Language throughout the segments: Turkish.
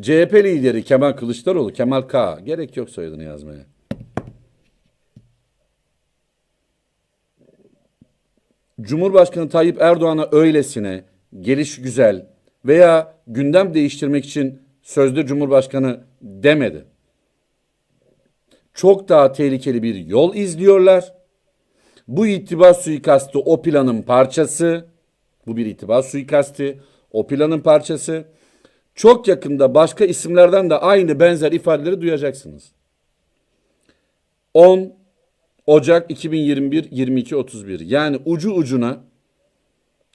CHP lideri Kemal Kılıçdaroğlu, Kemal K. Gerek yok soyadını yazmaya. Cumhurbaşkanı Tayyip Erdoğan'a öylesine geliş güzel veya gündem değiştirmek için sözde Cumhurbaşkanı demedi. Çok daha tehlikeli bir yol izliyorlar. Bu itibar suikastı o planın parçası. Bu bir itibar suikasti. O planın parçası. Çok yakında başka isimlerden de aynı benzer ifadeleri duyacaksınız. 10 Ocak 2021 22 31 yani ucu ucuna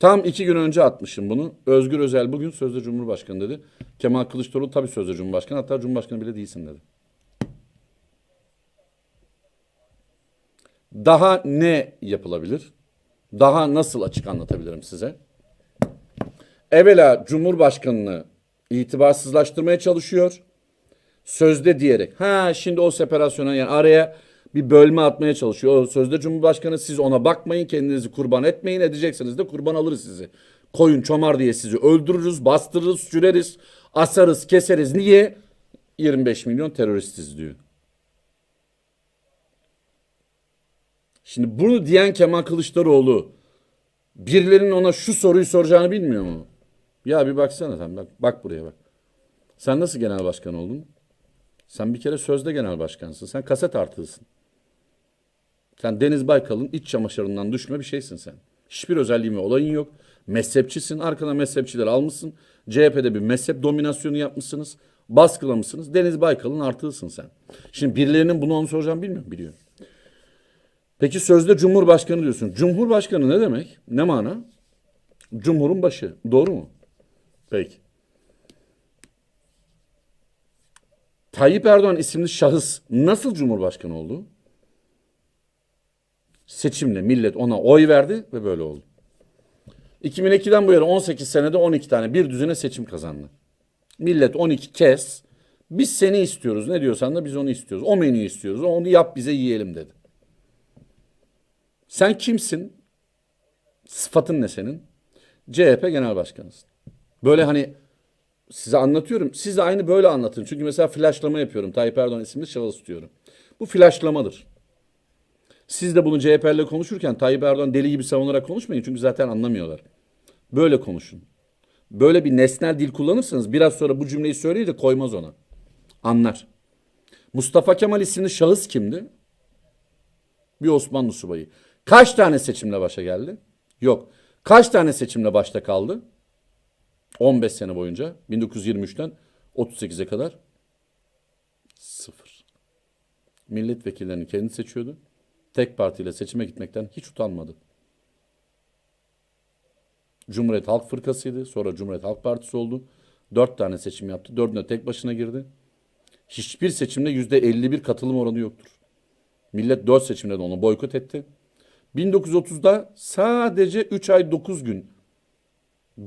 tam iki gün önce atmışım bunu. Özgür Özel bugün sözde Cumhurbaşkanı dedi. Kemal Kılıçdaroğlu tabii sözde Cumhurbaşkanı hatta Cumhurbaşkanı bile değilsin dedi. Daha ne yapılabilir? Daha nasıl açık anlatabilirim size? Evvela Cumhurbaşkanını itibarsızlaştırmaya çalışıyor. Sözde diyerek. Ha şimdi o separasyona yani araya bir bölme atmaya çalışıyor. O sözde Cumhurbaşkanı siz ona bakmayın kendinizi kurban etmeyin edeceksiniz de kurban alırız sizi. Koyun çomar diye sizi öldürürüz, bastırırız, süreriz, asarız, keseriz. Niye? 25 milyon teröristiz diyor. Şimdi bunu diyen Kemal Kılıçdaroğlu birilerinin ona şu soruyu soracağını bilmiyor mu? Ya bir baksana sen bak, bak buraya bak. Sen nasıl genel başkan oldun? Sen bir kere sözde genel başkansın. Sen kaset artığısın. Sen Deniz Baykal'ın iç çamaşırından düşme bir şeysin sen. Hiçbir özelliğin ve olayın yok. Mezhepçisin. Arkana mezhepçiler almışsın. CHP'de bir mezhep dominasyonu yapmışsınız. Baskılamışsınız. Deniz Baykal'ın artığısın sen. Şimdi birilerinin bunu onu soracağım bilmiyorum. Biliyorum. Peki sözde Cumhurbaşkanı diyorsun. Cumhurbaşkanı ne demek? Ne mana? Cumhurun başı. Doğru mu? Peki. Tayyip Erdoğan isimli şahıs nasıl Cumhurbaşkanı oldu? Seçimle millet ona oy verdi ve böyle oldu. 2002'den bu yana 18 senede 12 tane bir düzine seçim kazandı. Millet 12 kez biz seni istiyoruz ne diyorsan da biz onu istiyoruz. O menüyü istiyoruz onu yap bize yiyelim dedi. Sen kimsin? Sıfatın ne senin? CHP Genel Başkanısın. Böyle hani size anlatıyorum. Siz de aynı böyle anlatın. Çünkü mesela flashlama yapıyorum. Tayyip Erdoğan isimli şahıs tutuyorum. Bu flashlamadır. Siz de bunu CHP'yle konuşurken Tayyip Erdoğan deli gibi savunarak konuşmayın. Çünkü zaten anlamıyorlar. Böyle konuşun. Böyle bir nesnel dil kullanırsanız biraz sonra bu cümleyi söyleyince koymaz ona. Anlar. Mustafa Kemal isimli şahıs kimdi? Bir Osmanlı subayı. Kaç tane seçimle başa geldi? Yok. Kaç tane seçimle başta kaldı? 15 sene boyunca 1923'ten 38'e kadar sıfır. Milletvekillerini kendi seçiyordu. Tek partiyle seçime gitmekten hiç utanmadı. Cumhuriyet Halk Fırkası'ydı. Sonra Cumhuriyet Halk Partisi oldu. Dört tane seçim yaptı. Dördüne tek başına girdi. Hiçbir seçimde yüzde 51 katılım oranı yoktur. Millet dört seçimde de onu boykot etti. 1930'da sadece 3 ay 9 gün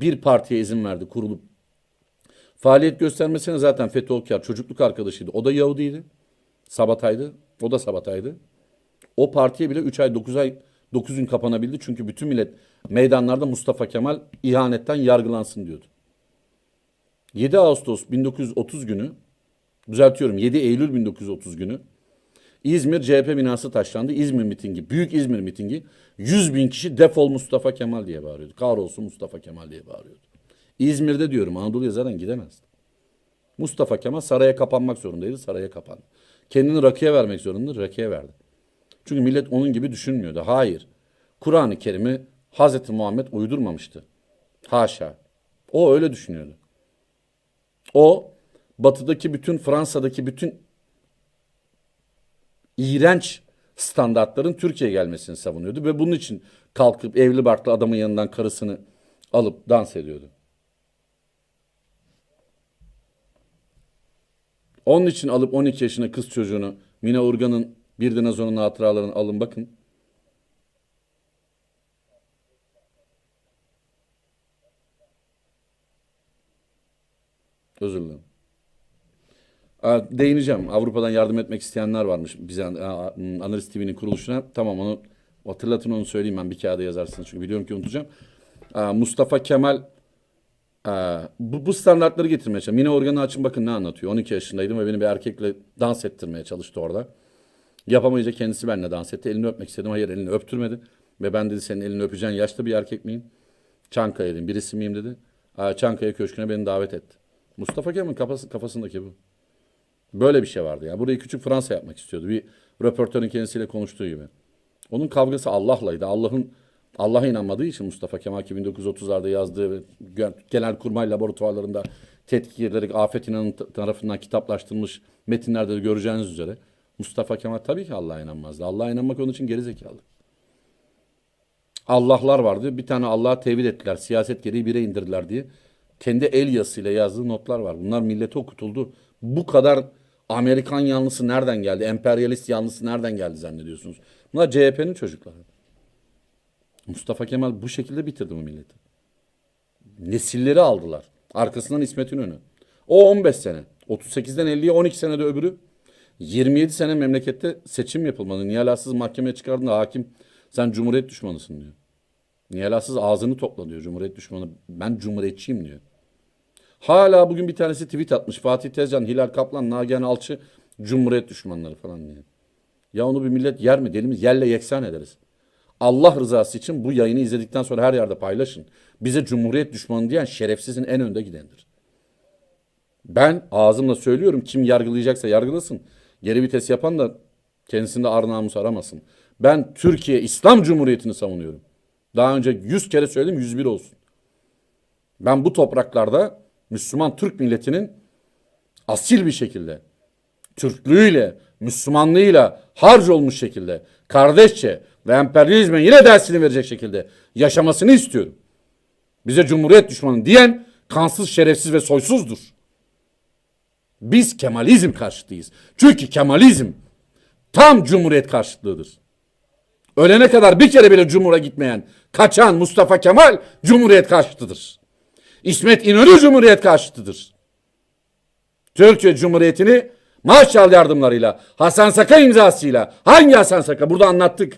bir partiye izin verdi kurulup. Faaliyet göstermesine zaten Fethi Okyar çocukluk arkadaşıydı. O da Yahudiydi. Sabatay'dı. O da Sabatay'dı. O partiye bile 3 ay 9 ay 9 gün kapanabildi. Çünkü bütün millet meydanlarda Mustafa Kemal ihanetten yargılansın diyordu. 7 Ağustos 1930 günü düzeltiyorum 7 Eylül 1930 günü İzmir CHP binası taşlandı. İzmir mitingi, büyük İzmir mitingi. 100 bin kişi defol Mustafa Kemal diye bağırıyordu. Kahrolsun Mustafa Kemal diye bağırıyordu. İzmir'de diyorum Anadolu'ya zaten gidemezdi. Mustafa Kemal saraya kapanmak zorundaydı. Saraya kapandı. Kendini rakıya vermek zorundaydı. Rakıya verdi. Çünkü millet onun gibi düşünmüyordu. Hayır. Kur'an-ı Kerim'i Hazreti Muhammed uydurmamıştı. Haşa. O öyle düşünüyordu. O batıdaki bütün Fransa'daki bütün iğrenç standartların Türkiye'ye gelmesini savunuyordu ve bunun için kalkıp evli barklı adamın yanından karısını alıp dans ediyordu. Onun için alıp 12 yaşında kız çocuğunu Mina Urgan'ın Bir Dinozor'un hatıralarını alın bakın. Özür dilerim. Değineceğim. Avrupa'dan yardım etmek isteyenler varmış bize aa, Analiz TV'nin kuruluşuna. Tamam onu hatırlatın onu söyleyeyim ben bir kağıda yazarsınız çünkü biliyorum ki unutacağım. Mustafa Kemal bu, bu standartları getirmeye çalışıyorum. Mine organı açın bakın ne anlatıyor. 12 yaşındaydım ve beni bir erkekle dans ettirmeye çalıştı orada. Yapamayınca kendisi benimle dans etti. Elini öpmek istedim. Hayır elini öptürmedi. Ve ben dedi senin elini öpeceğin yaşlı bir erkek miyim? Çankaya dedim. Birisi miyim dedi. Çankaya Köşkü'ne beni davet etti. Mustafa Kemal'in kafası, kafasındaki bu. Böyle bir şey vardı ya. Burayı küçük Fransa yapmak istiyordu. Bir röportörün kendisiyle konuştuğu gibi. Onun kavgası Allah'laydı. Allah'ın Allah'a inanmadığı için Mustafa Kemal ki 1930'larda yazdığı ve Genelkurmay laboratuvarlarında tetkik edilerek Afet İnan'ın tarafından kitaplaştırılmış metinlerde de göreceğiniz üzere Mustafa Kemal tabii ki Allah'a inanmazdı. Allah'a inanmak onun için gerizekalı. Allah'lar vardı. Bir tane Allah'a tevhid ettiler. Siyaset gereği bire indirdiler diye. Kendi el yazısıyla yazdığı notlar var. Bunlar millete okutuldu. Bu kadar Amerikan yanlısı nereden geldi? Emperyalist yanlısı nereden geldi zannediyorsunuz? Bunlar CHP'nin çocukları. Mustafa Kemal bu şekilde bitirdi bu milleti. Nesilleri aldılar. Arkasından İsmet İnönü. O 15 sene. 38'den 50'ye 12 senede öbürü. 27 sene memlekette seçim yapılmadı. Nihalasız mahkemeye çıkardığında hakim sen cumhuriyet düşmanısın diyor. Nihalasız ağzını topla diyor cumhuriyet düşmanı. Ben cumhuriyetçiyim diyor. Hala bugün bir tanesi tweet atmış. Fatih Tezcan, Hilal Kaplan, Nagihan Alçı cumhuriyet düşmanları falan diye. Ya onu bir millet yer mi? Delimiz yerle yeksan ederiz. Allah rızası için bu yayını izledikten sonra her yerde paylaşın. Bize cumhuriyet düşmanı diyen şerefsizin en önde gidenidir. Ben ağzımla söylüyorum kim yargılayacaksa yargılasın. Geri vites yapan da kendisinde ar namus aramasın. Ben Türkiye İslam Cumhuriyeti'ni savunuyorum. Daha önce 100 kere söyledim 101 olsun. Ben bu topraklarda Müslüman Türk milletinin asil bir şekilde Türklüğüyle, Müslümanlığıyla harc olmuş şekilde, kardeşçe ve emperyalizme yine dersini verecek şekilde yaşamasını istiyorum. Bize cumhuriyet düşmanı diyen kansız, şerefsiz ve soysuzdur. Biz Kemalizm karşıtıyız. Çünkü Kemalizm tam cumhuriyet karşıtlığıdır. Ölene kadar bir kere bile cumhura gitmeyen, kaçan Mustafa Kemal cumhuriyet karşıtıdır. İsmet İnönü cumhuriyet karşıtıdır. Türkiye Cumhuriyeti'ni Marshall yardımlarıyla, Hasan Saka imzasıyla, hangi Hasan Saka? Burada anlattık.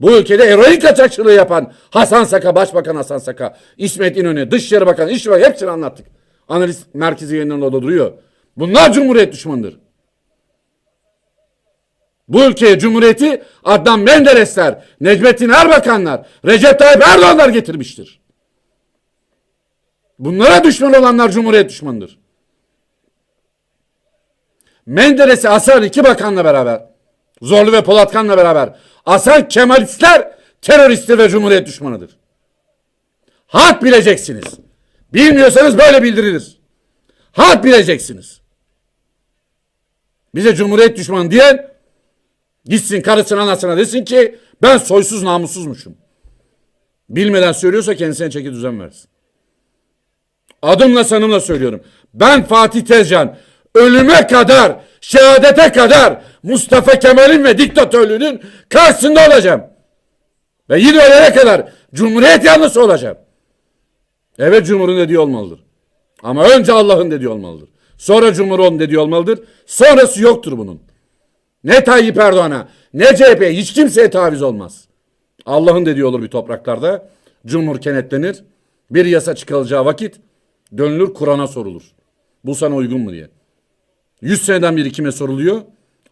Bu ülkede eroin kaçakçılığı yapan Hasan Saka, Başbakan Hasan Saka, İsmet İnönü, Dışişleri Bakanı, İşçi Bakanı hepsini anlattık. Analiz merkezi yayınlarında da duruyor. Bunlar Cumhuriyet düşmanıdır. Bu ülkeye Cumhuriyeti Adnan Menderesler, Necmettin Erbakanlar, Recep Tayyip Erdoğanlar getirmiştir. Bunlara düşman olanlar Cumhuriyet düşmanıdır. Menderes'i asan iki bakanla beraber, Zorlu ve Polatkan'la beraber asan Kemalistler teröristtir ve Cumhuriyet düşmanıdır. Hak bileceksiniz. Bilmiyorsanız böyle bildirilir. Hak bileceksiniz. Bize Cumhuriyet düşmanı diyen gitsin karısına anasına desin ki ben soysuz namussuzmuşum. Bilmeden söylüyorsa kendisine çeki düzen versin. Adımla sanımla söylüyorum. Ben Fatih Tezcan ölüme kadar, şehadete kadar Mustafa Kemal'in ve diktatörlüğünün karşısında olacağım. Ve yine ölene kadar Cumhuriyet yanlısı olacağım. Evet Cumhur'un dediği olmalıdır. Ama önce Allah'ın dediği olmalıdır. Sonra Cumhur'un dediği olmalıdır. Sonrası yoktur bunun. Ne Tayyip Erdoğan'a ne CHP'ye hiç kimseye taviz olmaz. Allah'ın dediği olur bir topraklarda. Cumhur kenetlenir. Bir yasa çıkarılacağı vakit dönülür Kur'an'a sorulur. Bu sana uygun mu diye. Yüz seneden beri kime soruluyor?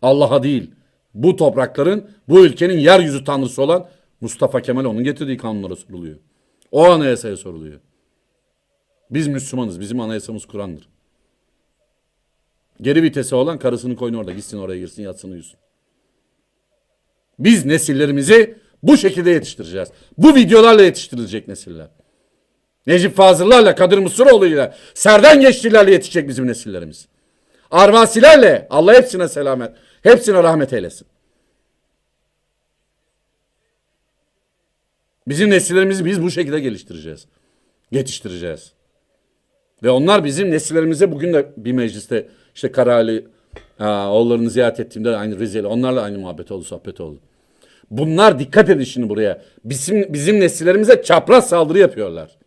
Allah'a değil. Bu toprakların, bu ülkenin yeryüzü tanrısı olan Mustafa Kemal onun getirdiği kanunlara soruluyor. O anayasaya soruluyor. Biz Müslümanız. Bizim anayasamız Kur'an'dır. Geri vitesi olan karısının koyunu orada. Gitsin oraya girsin yatsın uyusun. Biz nesillerimizi bu şekilde yetiştireceğiz. Bu videolarla yetiştirilecek nesiller. Necip Fazıllarla, Kadir Mısıroğlu'yla, Serden Geçtilerle yetişecek bizim nesillerimiz. Arvasilerle Allah hepsine selamet, hepsine rahmet eylesin. Bizim nesillerimizi biz bu şekilde geliştireceğiz. Yetiştireceğiz. Ve onlar bizim nesillerimize bugün de bir mecliste işte Karali ha, oğullarını ziyaret ettiğimde aynı Rizeli onlarla aynı muhabbet oldu, sohbet oldu. Bunlar dikkat edin şimdi buraya. Bizim, bizim nesillerimize çapraz saldırı yapıyorlar.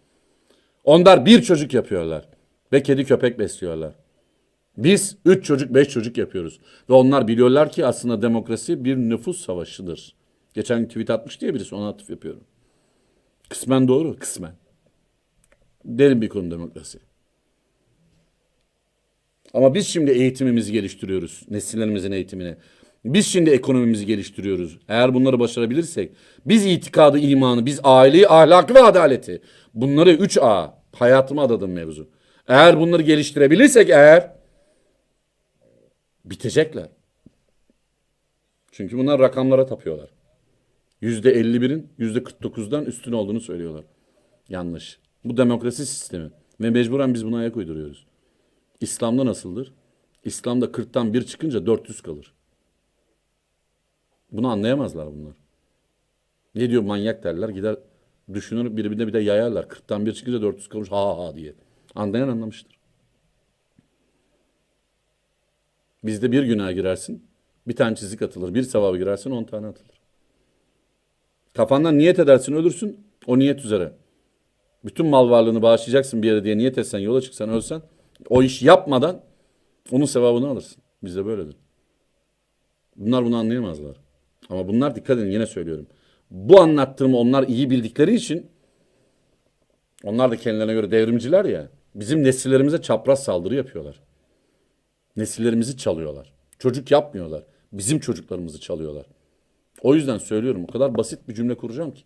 Onlar bir çocuk yapıyorlar. Ve kedi köpek besliyorlar. Biz üç çocuk beş çocuk yapıyoruz. Ve onlar biliyorlar ki aslında demokrasi bir nüfus savaşıdır. Geçen tweet atmış diye birisi ona atıf yapıyorum. Kısmen doğru kısmen. Derin bir konu demokrasi. Ama biz şimdi eğitimimizi geliştiriyoruz. Nesillerimizin eğitimini. Biz şimdi ekonomimizi geliştiriyoruz. Eğer bunları başarabilirsek biz itikadı, imanı, biz aileyi, ahlakı ve adaleti. Bunları 3A. Hayatıma adadım mevzu. Eğer bunları geliştirebilirsek eğer bitecekler. Çünkü bunlar rakamlara tapıyorlar. Yüzde 51'in yüzde 49'dan üstün olduğunu söylüyorlar. Yanlış. Bu demokrasi sistemi. Ve mecburen biz buna ayak uyduruyoruz. İslam'da nasıldır? İslam'da 40'tan 1 çıkınca 400 kalır. Bunu anlayamazlar bunlar. Ne diyor manyak derler gider düşünür birbirine bir de yayarlar. 40'tan 1 çıkınca 400 kalmış ha ha diye. Anlayan anlamıştır. Bizde bir günah girersin. Bir tane çizik atılır. Bir sevabı girersin 10 tane atılır. Kafandan niyet edersin ölürsün. O niyet üzere. Bütün mal varlığını bağışlayacaksın bir yere diye niyet etsen yola çıksan ölsen o iş yapmadan onun sevabını alırsın. Bizde böyledir. Bunlar bunu anlayamazlar. Ama bunlar dikkat edin yine söylüyorum. Bu anlattığımı onlar iyi bildikleri için onlar da kendilerine göre devrimciler ya. Bizim nesillerimize çapraz saldırı yapıyorlar. Nesillerimizi çalıyorlar. Çocuk yapmıyorlar. Bizim çocuklarımızı çalıyorlar. O yüzden söylüyorum o kadar basit bir cümle kuracağım ki.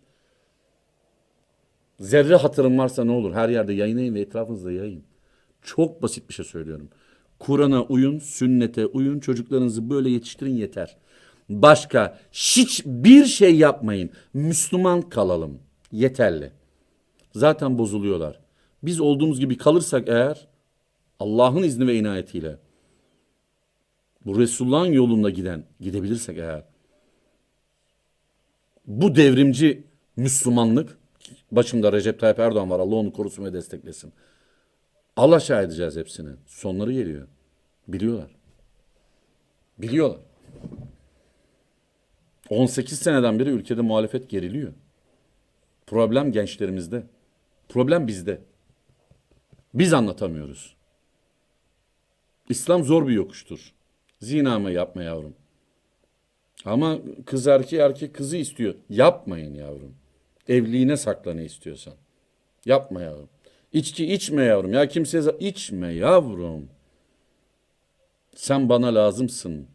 Zerre hatırım varsa ne olur her yerde yayınlayın ve etrafınızda yayın. Çok basit bir şey söylüyorum. Kur'an'a uyun, sünnete uyun, çocuklarınızı böyle yetiştirin yeter. Başka hiçbir şey yapmayın. Müslüman kalalım. Yeterli. Zaten bozuluyorlar. Biz olduğumuz gibi kalırsak eğer Allah'ın izni ve inayetiyle bu Resulullah'ın yolunda giden gidebilirsek eğer bu devrimci Müslümanlık başımda Recep Tayyip Erdoğan var Allah onu korusun ve desteklesin. Allah edeceğiz hepsini. Sonları geliyor. Biliyorlar. Biliyorlar. 18 seneden beri ülkede muhalefet geriliyor. Problem gençlerimizde. Problem bizde. Biz anlatamıyoruz. İslam zor bir yokuştur. Zina mı yapma yavrum. Ama kız erkeği erkek kızı istiyor. Yapmayın yavrum. Evliliğine sakla ne istiyorsan. Yapma yavrum. İçki içme yavrum. Ya kimseye içme yavrum. Sen bana lazımsın.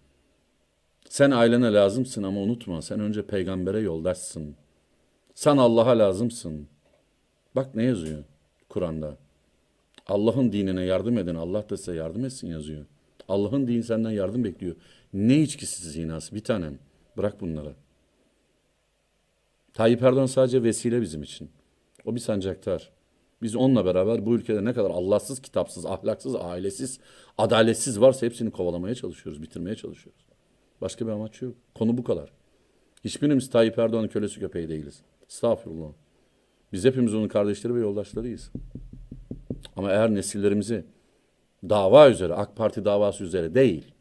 Sen ailene lazımsın ama unutma sen önce peygambere yoldaşsın. Sen Allah'a lazımsın. Bak ne yazıyor Kur'an'da. Allah'ın dinine yardım edin. Allah da size yardım etsin yazıyor. Allah'ın dini senden yardım bekliyor. Ne içkisi zinası bir tanem. Bırak bunları. Tayyip Erdoğan sadece vesile bizim için. O bir sancaktar. Biz onunla beraber bu ülkede ne kadar Allahsız, kitapsız, ahlaksız, ailesiz, adaletsiz varsa hepsini kovalamaya çalışıyoruz, bitirmeye çalışıyoruz. Başka bir amaç yok. Konu bu kadar. Hiçbirimiz Tayyip Erdoğan'ın kölesi köpeği değiliz. Estağfurullah. Biz hepimiz onun kardeşleri ve yoldaşlarıyız. Ama eğer nesillerimizi dava üzere, AK Parti davası üzere değil,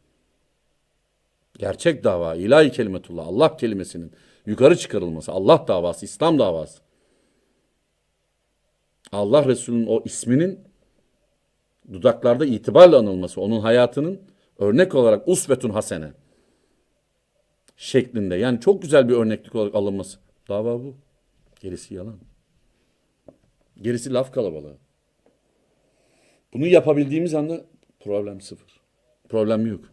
gerçek dava, ilahi kelimetullah, Allah kelimesinin yukarı çıkarılması, Allah davası, İslam davası, Allah Resulü'nün o isminin dudaklarda itibarla anılması, onun hayatının örnek olarak usvetun hasene şeklinde. Yani çok güzel bir örneklik olarak alınması. Dava bu. Gerisi yalan. Gerisi laf kalabalığı. Bunu yapabildiğimiz anda problem sıfır. Problem yok.